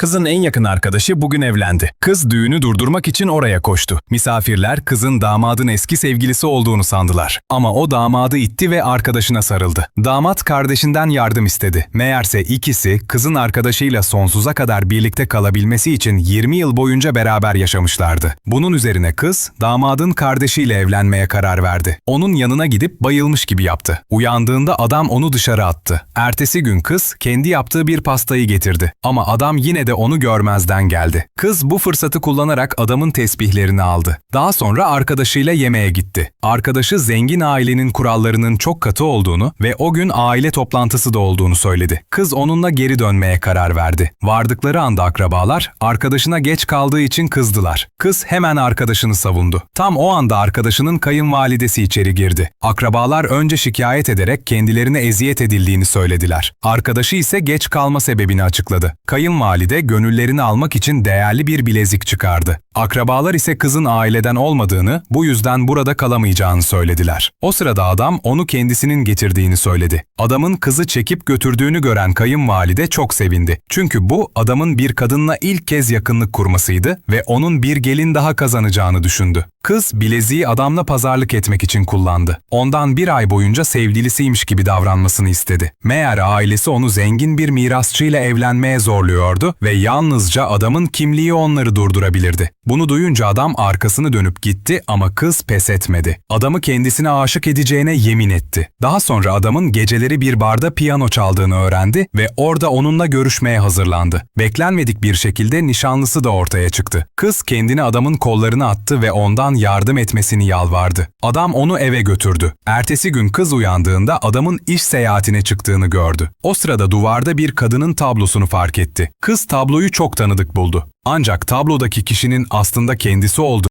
Kızın en yakın arkadaşı bugün evlendi. Kız düğünü durdurmak için oraya koştu. Misafirler kızın damadın eski sevgilisi olduğunu sandılar. Ama o damadı itti ve arkadaşına sarıldı. Damat kardeşinden yardım istedi. Meğerse ikisi kızın arkadaşıyla sonsuza kadar birlikte kalabilmesi için 20 yıl boyunca beraber yaşamışlardı. Bunun üzerine kız damadın kardeşiyle evlenmeye karar verdi. Onun yanına gidip bayılmış gibi yaptı. Uyandığında adam onu dışarı attı. Ertesi gün kız kendi yaptığı bir pastayı getirdi. Ama adam yine de onu görmezden geldi. Kız bu fırsatı kullanarak adamın tesbihlerini aldı. Daha sonra arkadaşıyla yemeğe gitti. Arkadaşı zengin ailenin kurallarının çok katı olduğunu ve o gün aile toplantısı da olduğunu söyledi. Kız onunla geri dönmeye karar verdi. Vardıkları anda akrabalar arkadaşına geç kaldığı için kızdılar. Kız hemen arkadaşını savundu. Tam o anda arkadaşının kayınvalidesi içeri girdi. Akrabalar önce şikayet ederek kendilerine eziyet edildiğini söylediler. Arkadaşı ise geç kalma sebebini açıkladı. Kayınvalide gönüllerini almak için değerli bir bilezik çıkardı. Akrabalar ise kızın aileden olmadığını, bu yüzden burada kalamayacağını söylediler. O sırada adam onu kendisinin getirdiğini söyledi. Adamın kızı çekip götürdüğünü gören kayınvalide çok sevindi. Çünkü bu adamın bir kadınla ilk kez yakınlık kurmasıydı ve onun bir gelin daha kazanacağını düşündü. Kız bileziği adamla pazarlık etmek için kullandı. Ondan bir ay boyunca sevgilisiymiş gibi davranmasını istedi. Meğer ailesi onu zengin bir mirasçıyla evlenmeye zorluyordu ve yalnızca adamın kimliği onları durdurabilirdi. Bunu duyunca adam arkasını dönüp gitti ama kız pes etmedi. Adamı kendisine aşık edeceğine yemin etti. Daha sonra adamın geceleri bir barda piyano çaldığını öğrendi ve orada onunla görüşmeye hazırlandı. Beklenmedik bir şekilde nişanlısı da ortaya çıktı. Kız kendini adamın kollarına attı ve ondan yardım etmesini yalvardı. Adam onu eve götürdü. Ertesi gün kız uyandığında adamın iş seyahatine çıktığını gördü. O sırada duvarda bir kadının tablosunu fark etti. Kız tabloyu çok tanıdık buldu. Ancak tablodaki kişinin aslında kendisi olduğunu